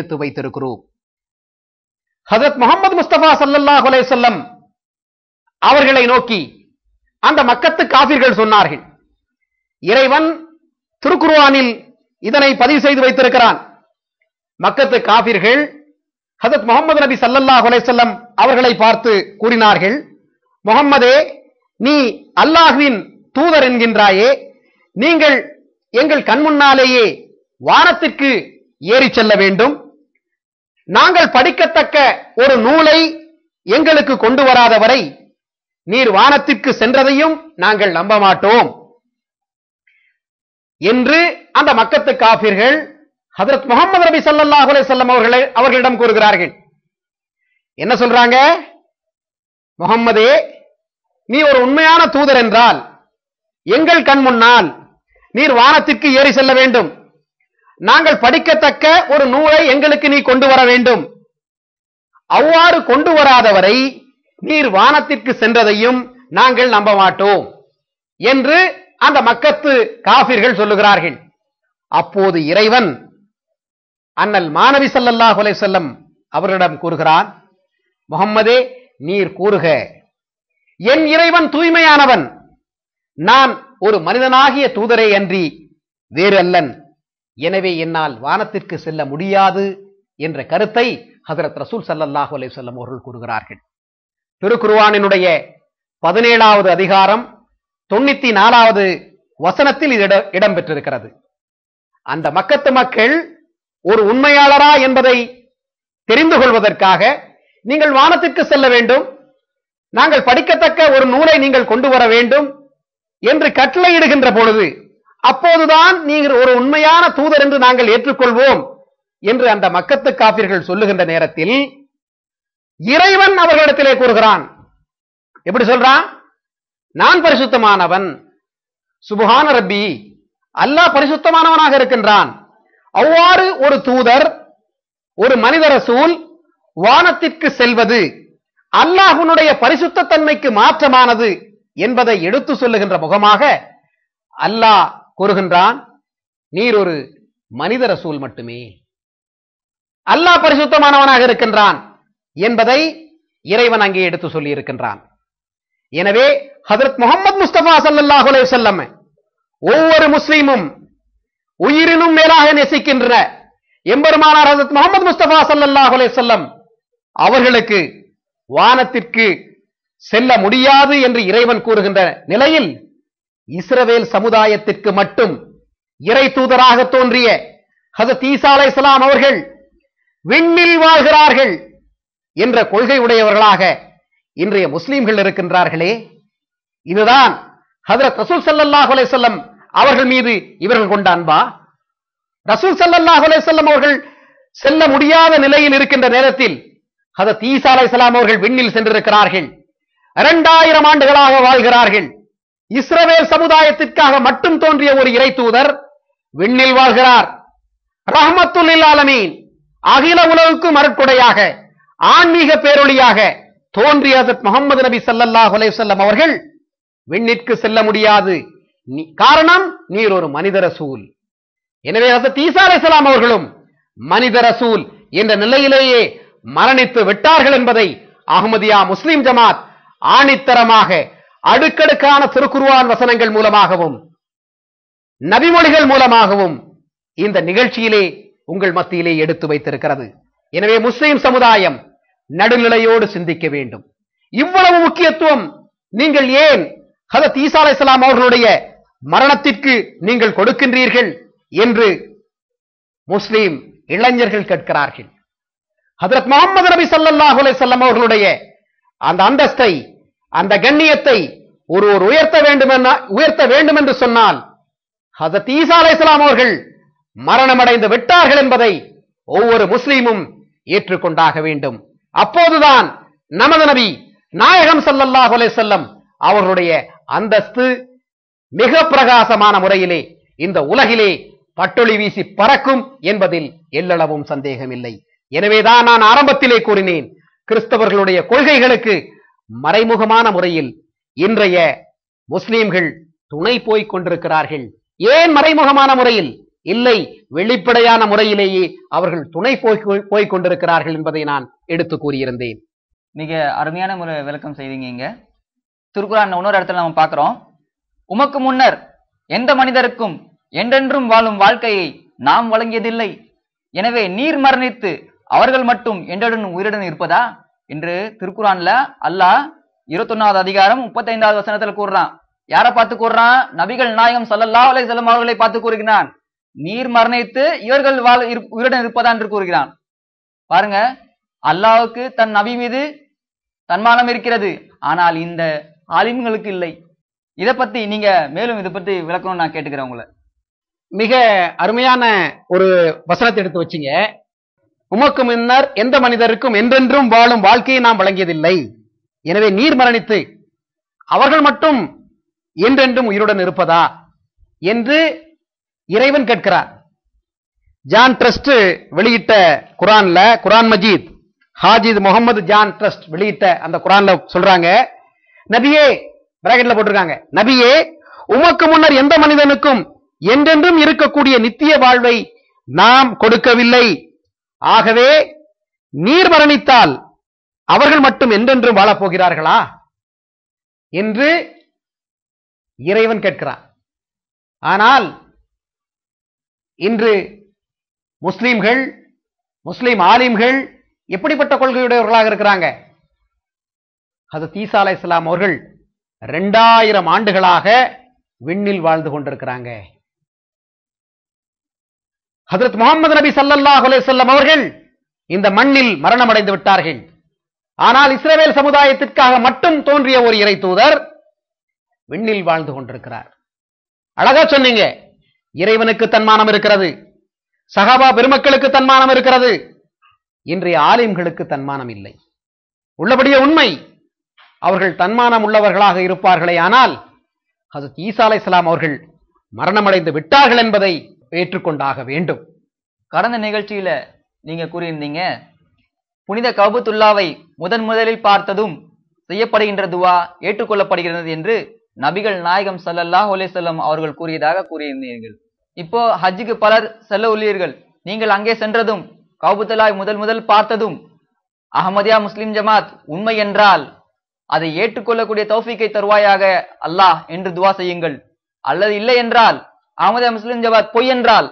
எடுத்து வைத்திருக்கிறோம். ஹதரத் முகமது முஸ்தபா சல்லாஹ் அலைஹி அவர்களை நோக்கி அந்த மக்கத்து காபிர்கள் சொன்னார்கள் இறைவன் திருக்குர்ஆனில் இதனை பதிவு செய்து வைத்திருக்கிறான். மக்கத்து காபிர்கள் ஹதரத் முகமது நபி சல்லல்லாஹ் அலைஹி அவர்களை பார்த்து கூறினார்கள் முகம்மதே நீ அல்லாஹுவின் தூதர் என்கின்றாயே நீங்கள் எங்கள் கண்முன்னாலேயே வானத்திற்கு ஏறி செல்ல வேண்டும் நாங்கள் படிக்கத்தக்க ஒரு நூலை எங்களுக்கு கொண்டு வராத வரை நீர் வானத்திற்கு சென்றதையும் நாங்கள் நம்ப மாட்டோம். என்று அந்த மக்கத்து காபிர்கள் ஹதரத் முகமது நபி சல்லாஹ் அலிசல்லம் அவர்களை அவர்களிடம் கூறுகிறார்கள். என்ன சொல்றாங்க? முகம்மதே நீ ஒரு உண்மையான தூதர் என்றால் எங்கள் கண் முன்னால் நீர் வானத்திற்கு ஏறி செல்ல வேண்டும். நாங்கள் படிக்கத்தக்க ஒரு நூலை எங்களுக்கு நீ கொண்டு வர வேண்டும். அவ்வாறு கொண்டு வராதவரை நீர் வானத்திற்கு சென்றதையும் நாங்கள் நம்ப மாட்டோம் என்று அந்த மக்கத்து காபிர்கள் சொல்லுகிறார்கள். அப்போது இறைவன் அண்ணல் மாணவி ஸல்லல்லாஹு அலைஹி செல்லம் அவரிடம் கூறுகிறான் முகம்மதே நீர் கூறுக. என் இறைவன் தூய்மையானவன். நான் ஒரு மனிதனாகிய தூதரே அன்றி வேறு அல்லன். எனவே என்னால் வானத்திற்கு செல்ல முடியாது என்ற கருத்தை ஹதரத் ரசூல் ஸல்லல்லாஹு அலைஹி வஸல்லம் அவர்கள் கூறுகிறார்கள். திருக்குருவானினுடைய பதினேழாவது அதிகாரம் தொண்ணூத்தி நாலாவது வசனத்தில் இது இடம்பெற்றிருக்கிறது. அந்த மக்கத்து மக்கள் ஒரு உண்மையாளரா என்பதை தெரிந்து கொள்வதற்காக நீங்கள் வானத்திற்கு செல்ல வேண்டும் நாங்கள் படிக்கத்தக்க ஒரு நூலை நீங்கள் கொண்டு வர வேண்டும் என்று கட்டளையிடுகின்ற பொழுது அப்போதுதான் நீங்கள் ஒரு உண்மையான தூதர் என்று நாங்கள் ஏற்றுக்கொள்வோம் என்று அந்த மக்கத்து காப்பிர்கள் சொல்லுகின்ற நேரத்தில் இறைவன் அவர்களிடத்திலே கூறுகிறான். எப்படி சொல்றான்? நான் பரிசுத்தமானவன் சுபஹான ரப்பி அல்லாஹ் பரிசுத்தமானவனாக இருக்கின்றான். அவ்வாறு ஒரு தூதர் ஒரு மனித ரசூல் வானத்திற்கு செல்வது அல்லாஹுனுடைய பரிசுத்த தன்மைக்கு மாற்றமானது என்பதை எடுத்து சொல்லுகின்ற முகமாக அல்லாஹ் கூறுகின்றான் நீர் ஒரு மனித ரசூல் மட்டுமே. அல்லாஹ் பரிசுத்தமானவனாக இருக்கின்றான் என்பதை இறைவன் அங்கே எடுத்து சொல்லி இருக்கின்றான் எனவே ஹதரத் முகமது முஸ்தபா ஸல்லல்லாஹு அலைஹி ஒவ்வொரு முஸ்லீமும் உயிரினும் மேலாக நெசிக்கின்ற எம்பெருமானார் ஹசரத் முகமது முஸ்தபா ஸல்லல்லாஹு அலைஹி செல்லம் அவர்களுக்கு வானத்திற்கு செல்ல முடியாது என்று இறைவன் கூறுகின்ற நிலையில் இஸ்ரவேல் சமுதாயத்திற்கு மட்டும் இறை தூதராக தோன்றிய ஹசத் ஈசா இஸ்லாம் அவர்கள் விண்ணில் வாழ்கிறார்கள் என்ற கொள்கை உடையவர்களாக இன்றைய முஸ்லிம்கள் இருக்கின்றார்களே. இதுதான் ஹதரத் ரசூல் சல்லாஹ் அலைஹி அவர்கள் மீது இவர்கள் கொண்ட அன்பா? ரசூல் சல்லாஹ் அலைஹி அவர்கள் செல்ல முடியாத நிலையில் இருக்கின்ற நேரத்தில் ஹதரத் ஈசா அலை அவர்கள் விண்ணில் சென்றிருக்கிறார்கள். இரண்டாயிரம் ஆண்டுகளாக வாழ்கிறார்கள். இஸ்ரவேல் சமுதாயத்திற்காக மட்டும் தோன்றிய ஒரு இறை தூதர் விண்ணில் வாழ்கிறார். ரஹமத்துல் ஆலமீன். அகில உலகுக்கும் அருட்கொடையாக ஆன்மீக பேரொழியாக தோன்றிய ஹஜரத் முகமது நபி சல்லாஹ் அலைஹி அவர்கள் விண்ணிற்கு செல்ல முடியாது. காரணம் நீர் ஒரு மனித ரசூல். எனவே ஹஜரத் ஈசா அவர்களும் மனித ரசூல் என்ற நிலையிலேயே மரணித்து விட்டார்கள் என்பதை அகமதியா முஸ்லிம் ஜமாத் ஆணித்தரமாக அடுக்கடுக்கான திருக்குருவான் வசனங்கள் மூலமாகவும் நபிமொழிகள் மூலமாகவும் இந்த நிகழ்ச்சியிலே உங்கள் மத்தியிலே எடுத்து வைத்திருக்கிறது. எனவே முஸ்லிம் சமுதாயம் நடுநிலையோடு சிந்திக்க வேண்டும். இவ்வளவு முக்கியத்துவம் நீங்கள் ஏன் ஹதத் ஈசா அலைஹிஸ்ஸலாம் அவர்களுடைய மரணத்திற்கு நீங்கள் கொடுக்கின்றீர்கள் என்று முஸ்லிம் இளைஞர்கள் கேட்கிறார்கள். ஹதரத் முகமது நபி சல்லாஹ் அலை அவர்களுடைய அந்த அந்தஸ்தை அந்த கண்ணியத்தை ஒருவர் உயர்த்த வேண்டும் உயர்த்த வேண்டும் என்று சொன்னால் ஹசத் ஈசா அலைஹிஸ்ஸலாம் அவர்கள் மரணமடைந்து விட்டார்கள் என்பதை ஒவ்வொரு முஸ்லீமும் ஏற்றுக்கொண்டாக வேண்டும். அப்போதுதான் நமது நபி நாயகம் சல்லல்லாஹ் அலைஹி செல்லம் அவர்களுடைய அந்தஸ்து மிக பிரகாசமான முறையிலே இந்த உலகிலே பட்டொளி வீசி பறக்கும் என்பதில் எல்லளவும் சந்தேகமில்லை. எனவேதான் நான் ஆரம்பத்திலே கூறினேன் கிறிஸ்தவர்களுடைய கொள்கைகளுக்கு மறைமுகமான முறையில் இன்றைய முஸ்லிம்கள் துணை போய்க் கொண்டிருக்கிறார்கள். ஏன் மறைமுகமான முறையில்? இல்லை வெளிப்படையான முறையிலேயே அவர்கள் துணை போய் போய் கொண்டிருக்கிறார்கள் என்பதை நான் எடுத்து கூறியிருந்தேன். மிக அருமையான முறை விளக்கம் செய்தீங்க இங்க. திருக்குறான் இன்னொரு இடத்துல நம்ம பார்க்கிறோம். உமக்கு முன்னர் எந்த மனிதருக்கும் என்றென்றும் வாழும் வாழ்க்கையை நாம் வழங்கியதில்லை. எனவே நீர் மரணித்து அவர்கள் மட்டும் என்றுடன் உயிருடன் இருப்பதா? என்று திருக்குறான்ல அல்லாஹ் இருபத்தொன்னாவது அதிகாரம் முப்பத்தைந்தாவது வசனத்துல கூறுறான். யாரை பார்த்து கூறுறான்? நபிகள் நாயகம் சல்லல்லா அலை வஸல்லம் அவர்களை பார்த்து கூறுகிறான். நீர் மரணித்து இவர்கள் வாழ் இரு- உயிருடன் இருப்பதா என்று கூறுகிறான். பாருங்க அல்லாவுக்கு தன் நபி மீது தன்மானம் இருக்கிறது. ஆனால் இந்த ஆலிம்களுக்கு இல்லை. இதை பத்தி நீங்க மேலும் இதை பத்தி விளக்கணும்னு நான் கேட்டுக்கிறேன் உங்களை. மிக அருமையான ஒரு வசனத்தை எடுத்து வச்சீங்க. உமக்கு முன்னர் எந்த மனிதருக்கும் என்றென்றும் வாழும் வாழ்க்கையை நாம் வழங்கியதில்லை. எனவே நீர் மரணித்து அவர்கள் மட்டும் என்றென்றும் உயிருடன் இருப்பதா என்று இறைவன் கேட்கிறார். ஜான் ட்ரஸ்ட் வெளியிட்ட குரான்ல குரான் மஜீத் ஹாஜித் முகமது ஜான் ட்ரஸ்ட் வெளியிட்ட அந்த குரான்ல சொல்றாங்க நபியே பிராக்கெட்ல போட்டிருக்காங்க நபியே உமக்கு முன்னர் எந்த மனிதனுக்கும் என்றென்றும் இருக்கக்கூடிய நித்திய வாழ்வை நாம் கொடுக்கவில்லை. ஆகவே நீர் மரணித்தால் அவர்கள் மட்டும் என்றென்றும் வாழப் போகிறார்களா என்று இறைவன் கேட்கிறான். ஆனால் இன்று முஸ்லிம்கள் முஸ்லிம் ஆலிம்கள் எப்படிப்பட்ட கொள்கையுடையவர்களாக இருக்கிறாங்க? அது தீசா அலை இஸ்லாம் அவர்கள் ரெண்டாயிரம் ஆண்டுகளாக விண்ணில் வாழ்ந்து கொண்டிருக்கிறாங்க. ஹசரத் முகமது நபி சல்லாஹ் அலேசல்லம் அவர்கள் இந்த மண்ணில் மரணமடைந்து விட்டார்கள். ஆனால் இஸ்ரேல் சமுதாயத்திற்காக மட்டும் தோன்றிய ஒரு இறை தூதர் விண்ணில் வாழ்ந்து கொண்டிருக்கிறார். அழகா சொன்னீங்க. இறைவனுக்கு தன்மானம் இருக்கிறது. சகாபா பெருமக்களுக்கு தன்மானம் இருக்கிறது. இன்றைய ஆலிம்களுக்கு தன்மானம் இல்லை. உள்ளபடிய உண்மை. அவர்கள் தன்மானம் உள்ளவர்களாக இருப்பார்களே ஆனால் ஹசத் ஈசா அலைஹிஸ்ஸலாம் அவர்கள் மரணமடைந்து விட்டார்கள் என்பதை ஏற்றுக்கொண்டாக வேண்டும். கடந்த நிகழ்ச்சியில நீங்க கூறியிருந்தீங்க புனித கபுத்துல்லாவை முதன் முதலில் பார்த்ததும் செய்யப்படுகின்ற துவா ஏற்றுக்கொள்ளப்படுகிறது என்று நபிகள் நாயகம் சல்லல்லா ஒலேசல்லம் அவர்கள் கூறியதாக கூறியிருந்தீர்கள். இப்போ ஹஜ்ஜுக்கு பலர் செல்ல உள்ளீர்கள். நீங்கள் அங்கே சென்றதும் கவுபத்துல்லாவை முதல் முதல் பார்த்ததும் அகமதியா முஸ்லிம் ஜமாத் உண்மை என்றால் அதை ஏற்றுக்கொள்ளக்கூடிய தௌஃபிக்கை தருவாயாக அல்லாஹ் என்று துவா செய்யுங்கள். அல்லது இல்லை என்றால் அஹமதியா முஸ்லிம் ஜமாத் பொய் என்றால்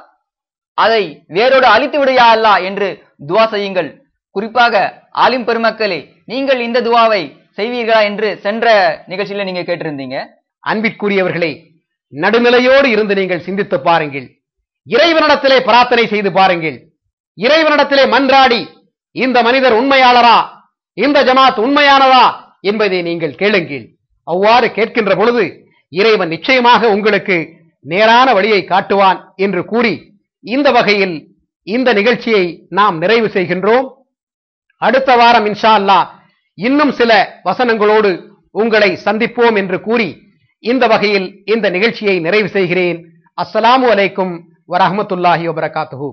அதை வேரோடு அழித்து விடையா அல்லா என்று துவா செய்யுங்கள். குறிப்பாக ஆலிம் பெருமக்களே நீங்கள் இந்த துவாவை செய்வீர்களா என்று சென்ற நிகழ்ச்சியில நீங்க கேட்டிருந்தீங்க. அன்பிற்குரியவர்களே நடுநிலையோடு இருந்து நீங்கள் சிந்தித்து பாருங்கள். இறைவனிடத்திலே பிரார்த்தனை செய்து பாருங்கள். இறைவனிடத்திலே மன்றாடி இந்த மனிதர் உண்மையாளரா? இந்த ஜமாத் உண்மையானதா? என்பதை நீங்கள் கேளுங்கள். அவ்வாறு கேட்கின்ற பொழுது இறைவன் நிச்சயமாக உங்களுக்கு நேரான வழியை காட்டுவான் என்று கூறி இந்த வகையில் இந்த நிகழ்ச்சியை நாம் நிறைவு செய்கின்றோம். அடுத்த வாரம் இன்ஷா அல்லாஹ் இன்னும் சில வசனங்களோடு உங்களை சந்திப்போம் என்று கூறி இந்த வகையில் இந்த நிகழ்ச்சியை நிறைவு செய்கிறேன். அஸ்ஸலாமு அலைக்கும் வரஹ்மத்துல்லாஹி வபரகாத்துஹு.